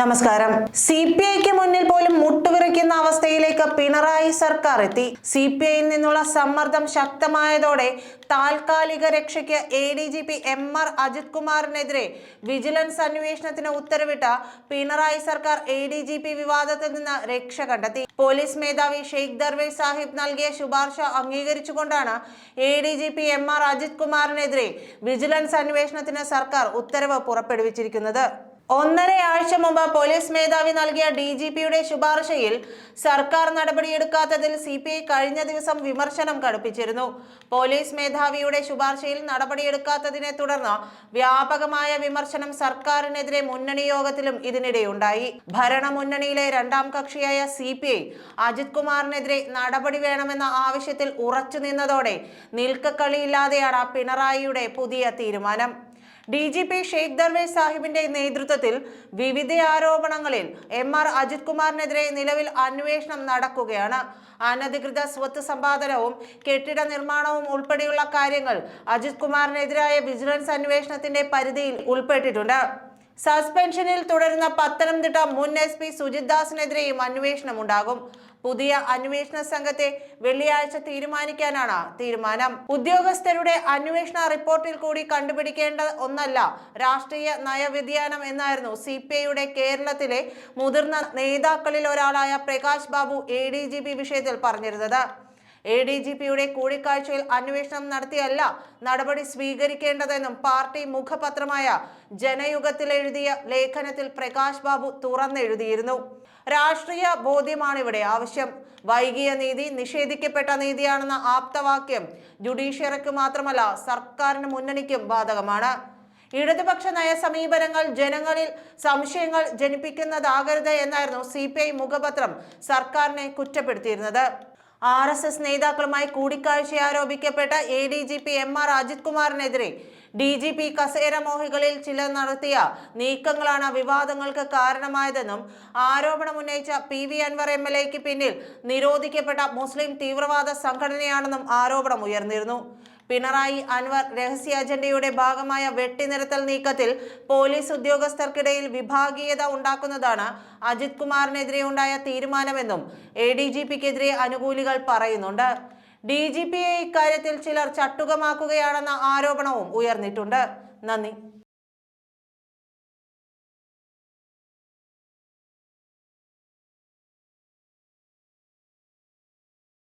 നമസ്കാരം. C P ഐക്ക് മുന്നിൽ പോലും മുട്ടുവിറയ്ക്കുന്ന അവസ്ഥയിലേക്ക് പിണറായി സർക്കാർ എത്തി. സി പി ഐയിൽ നിന്നുള്ള സമ്മർദ്ദം ശക്തമായതോടെ താൽക്കാലിക രക്ഷയ്ക്ക് A D G P M R Ajith കുമാറിനെതിരെ vigilance അന്വേഷണത്തിന് ഉത്തരവിട്ട പിണറായി സർക്കാർ എ ഡി ജി പി വിവാദത്തിൽ നിന്ന് രക്ഷ കണ്ടെത്തി. പോലീസ് മേധാവി ഷെയ്ഖ് ദർവേസ് സാഹിബ് നൽകിയ ശുപാർശ അംഗീകരിച്ചുകൊണ്ടാണ് A D G P M R Ajith കുമാറിനെതിരെ vigilance അന്വേഷണത്തിന് സർക്കാർ ഉത്തരവ് പുറപ്പെടുവിച്ചിരിക്കുന്നത്. ഒന്നര ആഴ്ച മുമ്പ് പോലീസ് മേധാവി നൽകിയ ഡി ജി പിയുടെ ശുപാർശയിൽ സർക്കാർ നടപടിയെടുക്കാത്തതിൽ സി പി ഐ കഴിഞ്ഞ ദിവസം വിമർശനം കടുപ്പിച്ചിരുന്നു. പോലീസ് മേധാവിയുടെ ശുപാർശയിൽ നടപടിയെടുക്കാത്തതിനെ തുടർന്ന് വ്യാപകമായ വിമർശനം സർക്കാരിനെതിരെ മുന്നണി യോഗത്തിലും ഇതിനിടെയുണ്ടായി. ഭരണമുന്നണിയിലെ രണ്ടാം കക്ഷിയായ സി പി ഐ അജിത് കുമാറിനെതിരെ നടപടി വേണമെന്ന ആവശ്യത്തിൽ ഉറച്ചു നിന്നതോടെ നിൽക്കക്കളിയില്ലാതെയാണ് പിണറായിയുടെ പുതിയ തീരുമാനം. D G P Sheikh Darvesh സാഹിബിന്റെ നേതൃത്വത്തിൽ വിവിധ ആരോപണങ്ങളിൽ എം ആർ അജിത് കുമാറിനെതിരെ നിലവിൽ അന്വേഷണം നടക്കുകയാണ്. അനധികൃത സ്വത്ത് സമ്പാദനവും കെട്ടിട നിർമ്മാണവും ഉൾപ്പെടെയുള്ള കാര്യങ്ങൾ അജിത് കുമാറിനെതിരായ വിജിലൻസ് അന്വേഷണത്തിന്റെ പരിധിയിൽ ഉൾപ്പെട്ടിട്ടുണ്ട്. സസ്പെൻഷനിൽ തുടരുന്ന പത്തനംതിട്ട മുൻ എസ് പി സുജിത് ദാസിനെതിരെയും അന്വേഷണം ഉണ്ടാകും. പുതിയ അന്വേഷണ സംഘത്തെ വെള്ളിയാഴ്ച തീരുമാനിക്കാനാണ് തീരുമാനം. ഉദ്യോഗസ്ഥരുടെ അന്വേഷണ റിപ്പോർട്ടിൽ കൂടി കണ്ടുപിടിക്കേണ്ട ഒന്നല്ല രാഷ്ട്രീയ നയവ്യതിയാനം എന്നായിരുന്നു സി പി ഐയുടെ കേരളത്തിലെ മുതിർന്ന നേതാക്കളിൽ ഒരാളായ Prakash Babu A D G P വിഷയത്തിൽ പറഞ്ഞിരുന്നത്. എ ഡി ജി പിയുടെ കൂടിക്കാഴ്ചയിൽ അന്വേഷണം നടത്തിയല്ല നടപടി സ്വീകരിക്കേണ്ടതെന്നും പാർട്ടി മുഖപത്രമായ ജനയുഗത്തിൽ എഴുതിയ ലേഖനത്തിൽ പ്രകാശ് ബാബു തുറന്നെഴുതിയിരുന്നു. രാഷ്ട്രീയ ബോധ്യമാണ് ഇവിടെ ആവശ്യം. വൈകിയ നീതി നിഷേധിക്കപ്പെട്ട നീതിയാണെന്ന ആപ്തവാക്യം ജുഡീഷ്യറിക്ക് മാത്രമല്ല സർക്കാരിന് മുന്നണിക്കും ബാധകമാണ്. ഇടതുപക്ഷ നയ സമീപനങ്ങൾ ജനങ്ങളിൽ സംശയങ്ങൾ ജനിപ്പിക്കുന്നതാകരുത് എന്നായിരുന്നു സി മുഖപത്രം സർക്കാരിനെ കുറ്റപ്പെടുത്തിയിരുന്നത്. ആർ എസ് എസ് നേതാക്കളുമായി കൂടിക്കാഴ്ച ആരോപിക്കപ്പെട്ട A D G P M R Ajith കുമാറിനെതിരെ D G P കസേര മോഹികളിൽ ചിലർ നടത്തിയ നീക്കങ്ങളാണ് വിവാദങ്ങൾക്ക് കാരണമായതെന്നും ആരോപണം ഉന്നയിച്ച P V Anwar M L എക്ക് പിന്നിൽ നിരോധിക്കപ്പെട്ട മുസ്ലിം തീവ്രവാദ സംഘടനയാണെന്നും ആരോപണം ഉയർന്നിരുന്നു. പിണറായി അൻവർ രഹസ്യ അജണ്ടയുടെ ഭാഗമായ വെട്ടിനിരത്തൽ നീക്കത്തിൽ പോലീസ് ഉദ്യോഗസ്ഥർക്കിടയിൽ വിഭാഗീയത ഉണ്ടാക്കുന്നതാണ് അജിത് കുമാറിനെതിരെ ഉണ്ടായ തീരുമാനമെന്നും എ ഡി ജി പിക്കെതിരെ അനുകൂലികൾ പറയുന്നുണ്ട്. ഡി ജി പിയെ ഇക്കാര്യത്തിൽ ചിലർ ചട്ടുകമാക്കുകയാണെന്ന ആരോപണവും ഉയർന്നിട്ടുണ്ട്. നന്ദി.